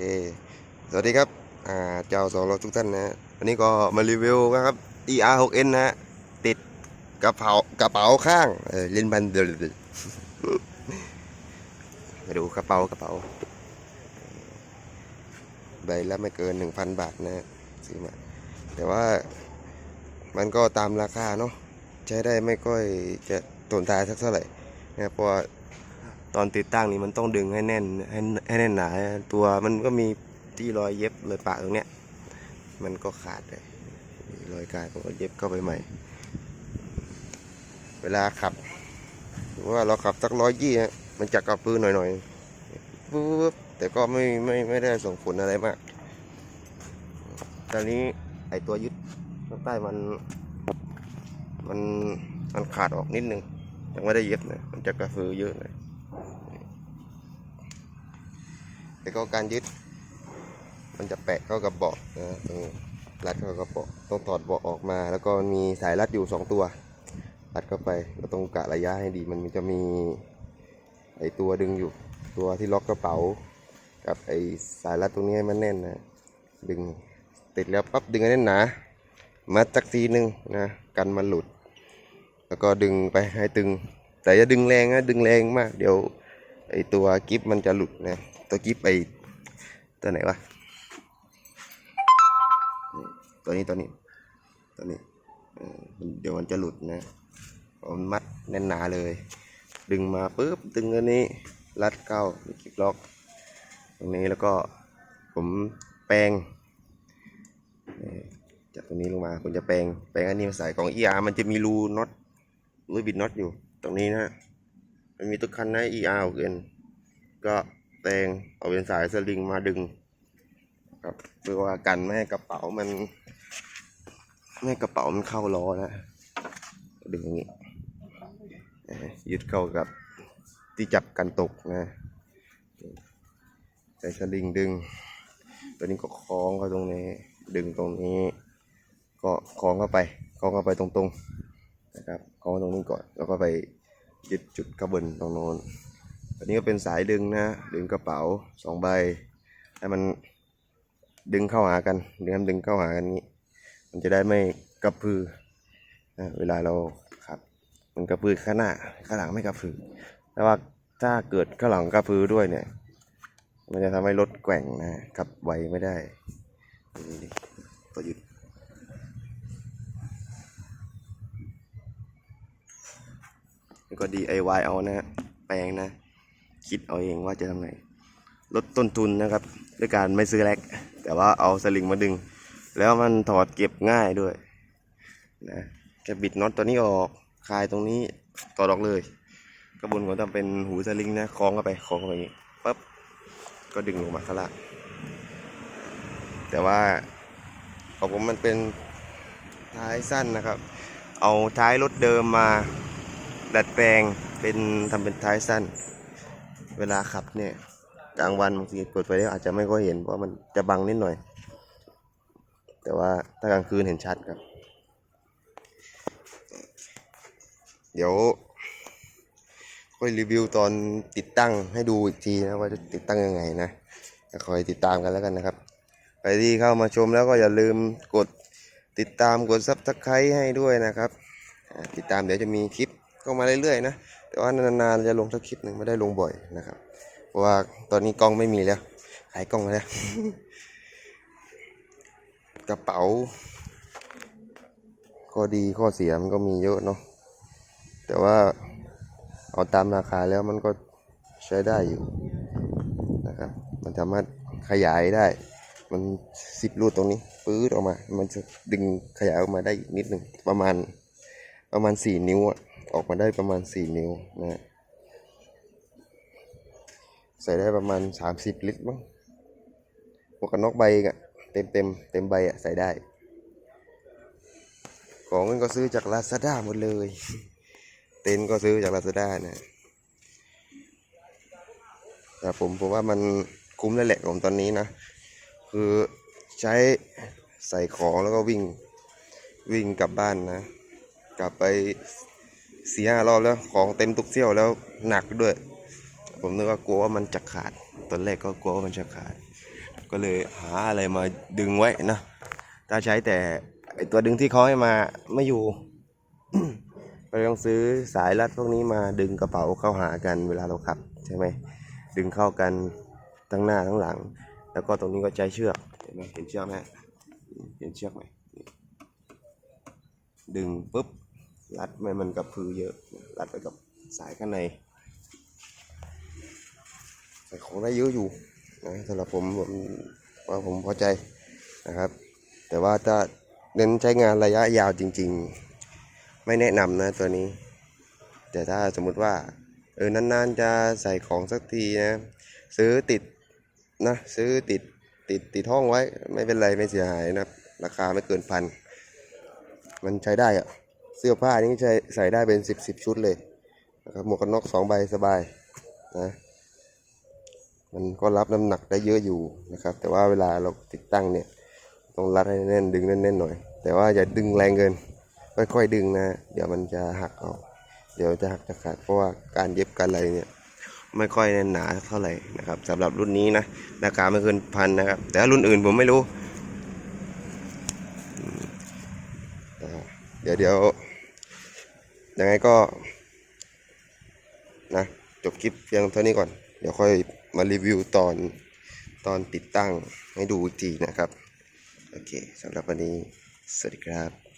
เคสวัสดีครับอ่าเจ้าสองเราทุกท่านนะฮะวันนี้ก็มารีวิวนะครับ ER 6N นะฮะติดกระเป๋ากระเป๋าข้างเออลินบันเดลมาดูกระเป๋ากระเป๋าใบละไม่เกิน 1,000 บาทนะฮะซื้อมาแต่ว่ามันก็ตามราคาเนาะใช้ได้ไม่ค่อยจะทนทานสักเท่าไหร่นะเพราะ ตอนติดตั้งนี่มันต้องดึงให้แน่นให้ให้แน่นหนาตัวมันก็มีที่รอยเย็บรอยปะตรงเนี้ยมันก็ขาดเลยรอยขาดผมก็เย็บเข้าไปใหม่ เวลาขับหรือว่าเราขับสักร้อยยี่มันจะกระปื้อหน่อยๆปุ๊บแต่ก็ไม่ไม่ไม่ได้ส่งผลอะไรมาก ตอนนี้ไอตัวยึดข้างใต้มัน มันมันขาดออกนิดนึงยังไม่ได้เย็บนะมันจะกระฟือเยอะเลย แต่ก็การยึด มันจะแปะเข้ากับเบาะนะตรงรัดเข้ากับเบาะต้องถอดเบาะออกมา แล้วก็มีสายรัดอยู่สองตัวรัดเข้าไปก็ต้องกะระยะให้ดี มันจะมีไอตัวดึงอยู่ ตัวที่ล็อกกระเป๋า กับไอสายรัดตรงนี้ให้มันแน่นนะดึงติดแล้วปั๊บดึงให้แน่นหนามัดจักทีหนึ่งนะกันมันหลุด แล้วก็ดึงไปให้ตึง แต่อย่าดึงแรงนะดึงแรงมาก เดี๋ยวไอตัวกิฟมันจะหลุดนะ ตัวกิฟไอตัวไหนวะตัวนี้ตัวนี้ตัวนี้เดี๋ยวมันจะหลุดนะมันมัดแน่นหนาเลย ดึงมาปุ๊บดึงอันนี้รัดเข้ากิฟล็อก ตรงนี้แล้วก็ผมแปรงจากตรงนี้ลงมาผมจะแปลงแปลงอันนี้มาใส่ของ ER มันจะมีรูน็อตรูบิดน็อตอยู่ ตรงนี้นะมันมีตัวคันนะ ER เกินก็ แปลงเอาเป็นสายสลิงมาดึง ครับเพื่อว่ากันไม่ให้กระเป๋ามัน ไม่ให้กระเป๋ามันเข้าล้อนะดึงอย่างนี้ยึดเข้ากับที่จับกันตกนะใส่สลิงดึง ตัวนี้ก็คล้องเข้าตรงนี้ ดึงตรงนี้ ก็คล้องเข้าไปคล้องเข้าไปตรงๆนะครับคล้องตรงนี้ก่อนแล้วก็ไปยึดจุดกระเบินตรงโน้น อันนี้ก็เป็นสายดึงนะ ดึงกระเป๋าสองใบให้มันดึงเข้าหากันดึงให้มันดึงเข้าหากันนี้ มันจะได้ไม่กระพือนะเวลาเราขับ มันกระพือข้างหน้าข้างหลังไม่กระพือ แต่ว่าถ้าเกิดข้างหลังกระพือด้วยเนี่ย มันจะทำให้รถแกว่งนะขับไวไม่ได้นี่ตัวยึดแล้วก็ DIY เอานะแปลงนะ คิดเอาเองว่าจะทำไง ลดต้นทุนนะครับ ด้วยการไม่ซื้อแร็กแต่ว่าเอาสลิงมาดึง แล้วมันถอดเก็บง่ายด้วยนะแค่บิดน็อตตัวนี้ออกคลายตรงนี้ถอดออกเลย กระบวนการทำเป็นหูสลิงนะคล้องเข้าไปคล้องเข้าไปอย่างนี้ปั๊บก็ดึงลงมาข้างล่างแต่ว่าของผมมันเป็นท้ายสั้นนะครับ เอาท้ายรถเดิมมาดัดแปลงเป็นทำเป็นท้ายสั้น เวลาขับเนี่ยกลางวันบางทีเปิดไฟแล้วอาจจะไม่ค่อยเห็นเพราะมันจะบังนิดหน่อย แต่ว่าถ้ากลางคืนเห็นชัดครับ เดี๋ยวค่อยรีวิวตอนติดตั้งให้ดูอีกทีนะว่าจะติดตั้งยังไงนะจะคอยติดตามกันแล้วกันนะครับ ใครที่เข้ามาชมแล้วก็อย่าลืมกดติดตามกดซับสไครต์ให้ด้วยนะครับ ติดตามเดี๋ยวจะมีคลิปเข้ามาเรื่อยๆนะ แต่ว่านานๆจะลงสักคลิปหนึ่งไม่ได้ลงบ่อยนะครับ เพราะว่าตอนนี้กล้องไม่มีแล้ว ขายกล้องแล้ว กระเป๋า ข้อดีข้อเสียมันก็มีเยอะเนาะ แต่ว่าเอาตามราคาแล้วมันก็ใช้ได้อยู่นะครับ มันสามารถขยายได้ มันสิบรูดตรงนี้ปื๊ดออกมา มันจะดึงขยายออกมาได้อีกนิดหนึ่งประมาณประมาณสี่นิ้วอะ ออกมาได้ประมาณสี่นิ้วนะฮะใส่ได้ประมาณสามสิบลิตรมั้งหมวกกันน็อกใบอะเต็มเต็มเต็มใบอะใส่ได้ ของมันก็ซื้อจากลาซาด้าหมดเลย เต็นก็ซื้อจากลาซาด้านะแต่ผมผมว่ามันคุ้มแล้วแหละของตอนนี้นะ คือใช้ใส่ของแล้วก็วิ่งวิ่งกลับบ้านนะ กลับไป สี่ห้ารอบแล้วของเต็มทุกเที่ยวแล้วหนักด้วย ผมนึกว่ากลัวว่ามันจะขาด ตอนแรกก็กลัวว่ามันจะขาด ก็เลยหาอะไรมาดึงไว้นะ ถ้าใช้แต่ไอตัวดึงที่เขาให้มาไม่อยู่ก็เลยต้องซื้อสายรัดพวกนี้มาดึงกระเป๋าเข้าหากันเวลาเราขับใช่ไหมดึงเข้ากันทั้งหน้าทั้งหลัง แล้วก็ตรงนี้ก็ใช้เชือกเห็นไหมเห็นเชือกไหมเห็นเชือกไหมดึงปุ๊บ รัดไม่มันกับพือเยอะ รัดไปกับสายข้างในใส่ของได้เยอะอยู่นะสำหรับผมผมว่าผมพอใจนะครับ แต่ว่าถ้าเน้นใช้งานระยะยาวจริง ๆ ไม่แนะนำนะตัวนี้ แต่ถ้าสมมุติว่าเออนานๆจะใส่ของสักทีนะซื้อติดนะซื้อติดติดติดห้องไว้ ไม่เป็นไรไม่เสียหายนะราคาไม่เกินพัน มันใช้ได้อะ เสื้อผ้านี่ใช้ใส่ได้เป็นสิบสิบชุดเลยนะครับหมวกกันน็อกสองใบสบายนะมันก็รับน้ำหนักได้เยอะอยู่นะครับ แต่ว่าเวลาเราติดตั้งเนี่ยต้องรัดให้แน่นดึงแน่นๆหน่อย แต่ว่าอย่าดึงแรงเกิน ค่อยๆดึงนะ เดี๋ยวมันจะหักออก เดี๋ยวจะหักจะขาดเพราะว่าการเย็บการอะไรเนี่ยไม่ค่อยแน่นหนาเท่าไหร่นะครับสำหรับรุ่นนี้นะราคาไม่เกินพันนะครับ แต่รุ่นอื่นผมไม่รู้เดี๋ยวเดี๋ยว ยังไงก็นะจบคลิปเพียงเท่านี้ก่อน เดี๋ยวค่อยมารีวิวตอนตอนติดตั้งให้ดูอีกทีนะครับ โอเคสำหรับวันนี้ สวัสดีครับ